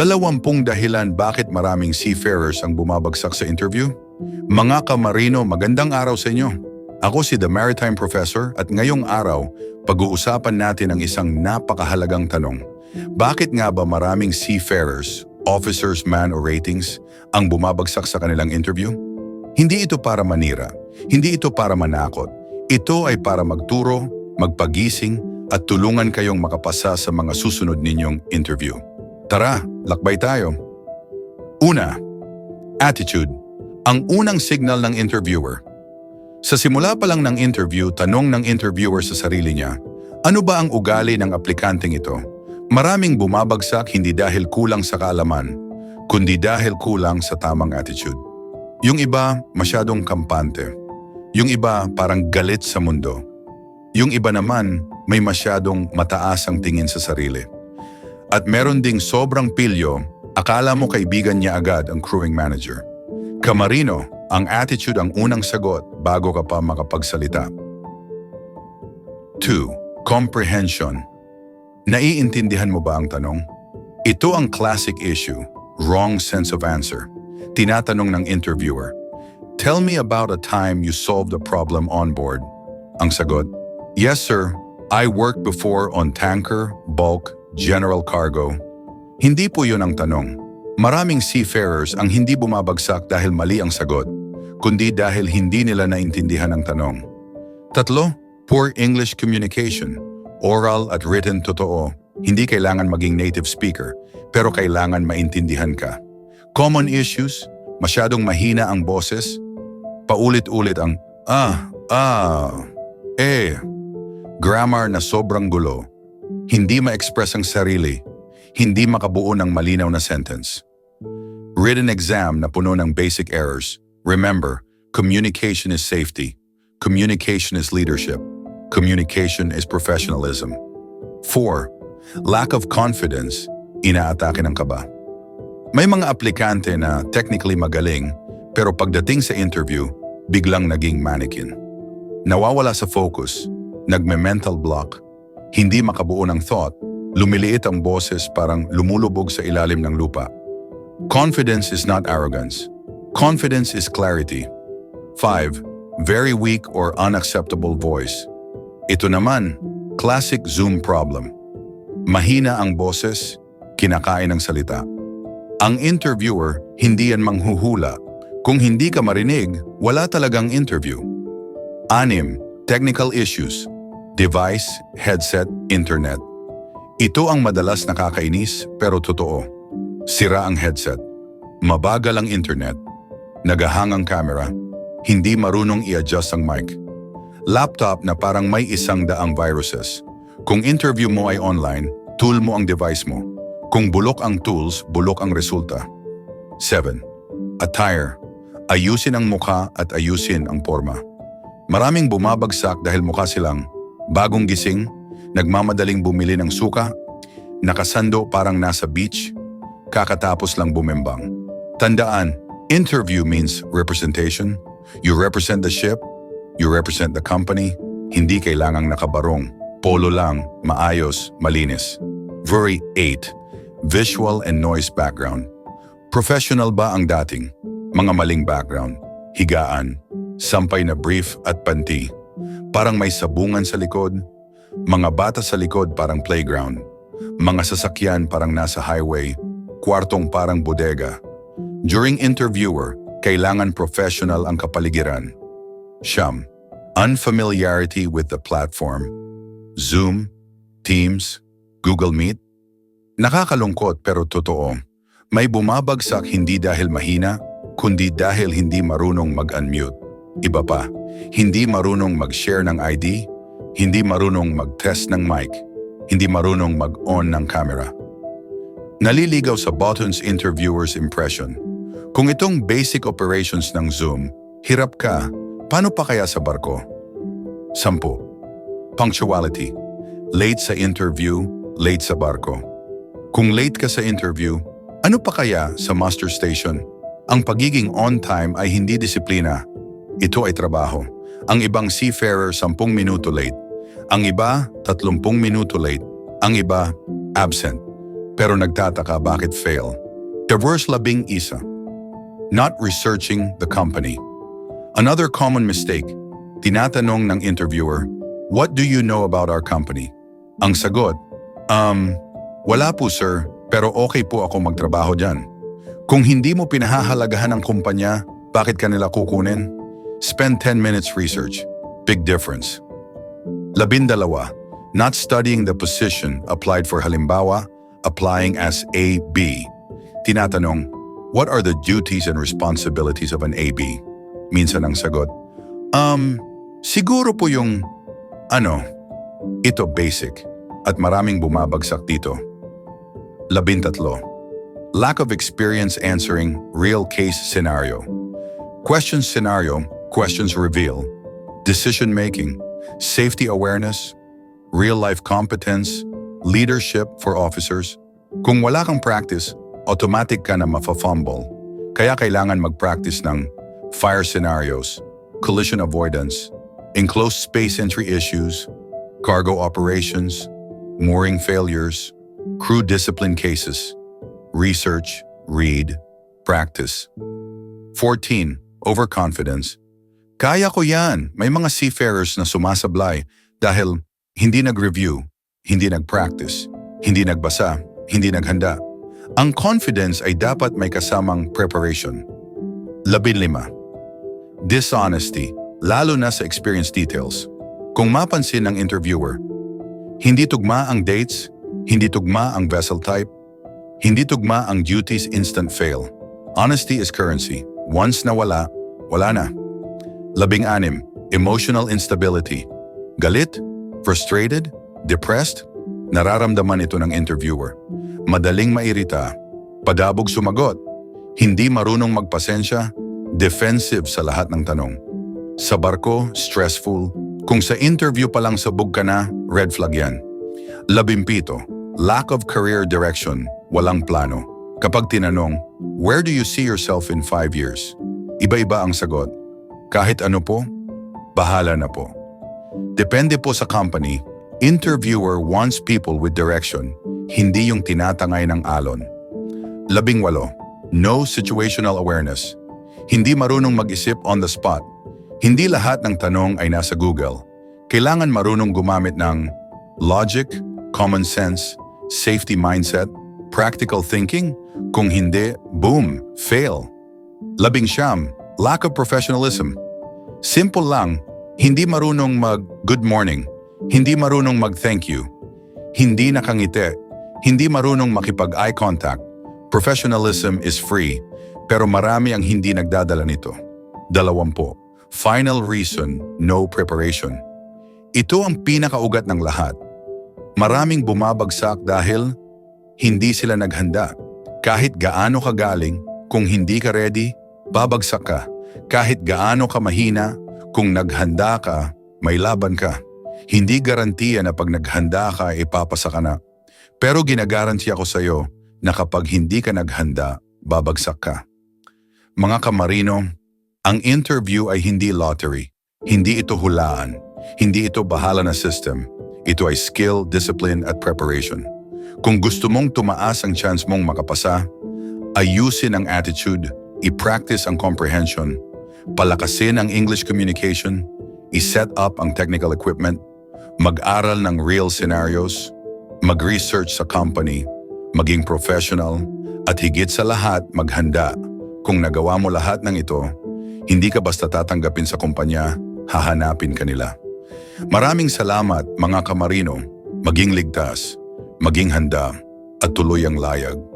Dalawampung dahilan bakit maraming seafarers ang bumabagsak sa interview? Mga kamarino, magandang araw sa inyo. Ako si The Maritime Professor at ngayong araw, pag-uusapan natin ang isang napakahalagang tanong. Bakit nga ba maraming seafarers, officers man o ratings, ang bumabagsak sa kanilang interview? Hindi ito para manira, hindi ito para manakot. Ito ay para magturo, magpagising at tulungan kayong makapasa sa mga susunod ninyong interview. Tara, lakbay tayo. Una, attitude. Ang unang signal ng interviewer. Sa simula pa lang ng interview, tanong ng interviewer sa sarili niya, ano ba ang ugali ng aplikanteng ito? Maraming bumabagsak hindi dahil kulang sa kaalaman, kundi dahil kulang sa tamang attitude. Yung iba, masyadong kampante. Yung iba, parang galit sa mundo. Yung iba naman, may masyadong mataas ang tingin sa sarili. At meron ding sobrang pilyo, akala mo kaibigan niya agad ang crewing manager. Kamarino, ang attitude ang unang sagot bago ka pa makapagsalita. 2. Comprehension. Naiintindihan mo ba ang tanong? Ito ang classic issue, wrong sense of answer. Tinatanong ng interviewer, Tell me about a time you solved a problem on board. Ang sagot, Yes sir, I worked before on tanker, bulk, general cargo. Hindi po yun ang tanong. Maraming seafarers ang hindi bumabagsak dahil mali ang sagot, kundi dahil hindi nila naintindihan ang tanong. Tatlo, poor English communication. Oral at written totoo. Hindi kailangan maging native speaker, pero kailangan maintindihan ka. Common issues, masyadong mahina ang boses, paulit-ulit ang ah, ah, eh, grammar na sobrang gulo, hindi ma-express ang sarili, hindi makabuo ng malinaw na sentence. Written exam na puno ng basic errors. Remember, communication is safety. Communication is leadership. Communication is professionalism. 4. Lack of confidence, inaatake ng kaba. May mga aplikante na technically magaling, pero pagdating sa interview, biglang naging mannequin. Nawawala sa focus, nagme-mental block, hindi makabuo ng thought, lumiliit ang boses parang lumulubog sa ilalim ng lupa. Confidence is not arrogance. Confidence is clarity. 5. Very weak or unacceptable voice. Ito naman, classic Zoom problem. Mahina ang boses, kinakain ng salita. Ang interviewer, hindi yan manghuhula. Kung hindi ka marinig, wala talagang interview. Anim, technical issues. Device, headset, internet. Ito ang madalas nakakainis pero totoo. Sira ang headset. Mabagal ang internet. Nagahang ang camera. Hindi marunong i-adjust ang mic. Laptop na parang may isang daang viruses. Kung interview mo ay online, tool mo ang device mo. Kung bulok ang tools, bulok ang resulta. 7. Attire. Ayusin ang mukha at ayusin ang forma. Maraming bumabagsak dahil mukha silang bagong gising, nagmamadaling bumili ng suka, nakasando parang nasa beach, kakatapos lang bumembang. Tandaan, interview means representation. You represent the ship, you represent the company, hindi kailangang nakabarong. Polo lang, maayos, malinis. Very 8. Visual and noise background. Professional ba ang dating? Mga maling background, higaan, sampay na brief at panty. Parang may sabungan sa likod, mga bata sa likod parang playground, mga sasakyan parang nasa highway, kwartong parang bodega. During interviewer, kailangan professional ang kapaligiran. Siyam, unfamiliarity with the platform. Zoom, Teams, Google Meet. Nakakalungkot pero totoo. May bumabagsak hindi dahil mahina, kundi dahil hindi marunong mag-unmute. Iba pa, hindi marunong mag-share ng ID, hindi marunong mag-test ng mic, hindi marunong mag-on ng camera. Naliligaw sa buttons interviewer's impression. Kung itong basic operations ng Zoom, hirap ka, paano pa kaya sa barko? Sampu. Punctuality. Late sa interview, late sa barko. Kung late ka sa interview, ano pa kaya sa master station? Ang pagiging on time ay hindi disiplina. Ito ay trabaho. Ang ibang seafarer 10 minuto late. Ang iba 30 minuto late. Ang iba absent. pero nagtataka bakit fail. Diverse labing isa. Not researching the company. Another common mistake, tinatanong ng interviewer, What do you know about our company? Ang sagot, Um, wala po sir, pero okay po ako magtrabaho dyan. Kung hindi mo pinahahalagahan ang kumpanya, bakit kanila kukunin? Spend 10 minutes research. Big difference. Labindalawa, not studying the position applied for halimbawa, applying as AB. Tinatanong, what are the duties and responsibilities of an AB? Minsan ang sagot, um, siguro po yung, ano, ito basic at maraming bumabagsak dito. Labintatlo, lack of experience answering real case scenario. Questions scenario, questions reveal, decision making, safety awareness, real life competence, leadership for officers. Kung wala kang practice, automatic ka na mafa-fumble. Kaya kailangan mag-practice ng fire scenarios, collision avoidance, enclosed space entry issues, cargo operations, mooring failures, crew discipline cases, research, read, practice. 14. Overconfidence. Kaya ko yan. May mga seafarers na sumasablay dahil hindi nag-review, hindi nag-practice, hindi nagbasa, hindi naghanda. Ang confidence ay dapat may kasamang preparation. Labinlima. Dishonesty, lalo na sa experience details. Kung mapansin ng interviewer, hindi tugma ang dates, hindi tugma ang vessel type, hindi tugma ang duties instant fail. Honesty is currency. Once nawala, wala na. Labing-anim, emotional instability. Galit, frustrated, depressed, nararamdaman ito ng interviewer. Madaling mairita, padabog sumagot, hindi marunong magpasensya, defensive sa lahat ng tanong. Sa barko, stressful. Kung sa interview pa lang sabog ka na, red flag yan. Labimpito, lack of career direction, walang plano. Kapag tinanong, where do you see yourself in five years? Iba-iba ang sagot. Kahit ano po, bahala na po. Depende po sa company, interviewer wants people with direction, hindi yung tinatangay ng alon. Labing walo, no situational awareness. Hindi marunong mag-isip on the spot. Hindi lahat ng tanong ay nasa Google. Kailangan marunong gumamit ng logic, common sense, safety mindset, practical thinking. Kung hindi, boom, fail. Labing siyam, lack of professionalism. Simple lang, hindi marunong mag good morning, hindi marunong mag thank you, hindi nakangiti, hindi marunong makipag eye contact. Professionalism is free, pero marami ang hindi nagdadala nito. Dalawampu. Final reason, no preparation. Ito ang pinakaugat ng lahat. Maraming bumabagsak dahil hindi sila naghanda. Kahit gaano ka galing, kung hindi ka ready, babagsak ka. Kahit gaano ka mahina, kung naghanda ka, may laban ka. Hindi garantiya na pag naghanda ka, ipapasa ka na. Pero ginagaranti ako sa iyo na kapag hindi ka naghanda, babagsak ka. Mga kamarino, ang interview ay hindi lottery. Hindi ito hulaan. Hindi ito bahala na system. Ito ay skill, discipline at preparation. Kung gusto mong tumaas ang chance mong makapasa, ayusin ang attitude, i-practice ang comprehension, palakasin ang English communication, i-set up ang technical equipment, mag-aral ng real scenarios, mag-research sa company, maging professional, at higit sa lahat maghanda. Kung nagawa mo lahat ng ito, hindi ka basta tatanggapin sa kumpanya, hahanapin ka nila. Maraming salamat mga kamarino, maging ligtas, maging handa, at tuloy ang layag.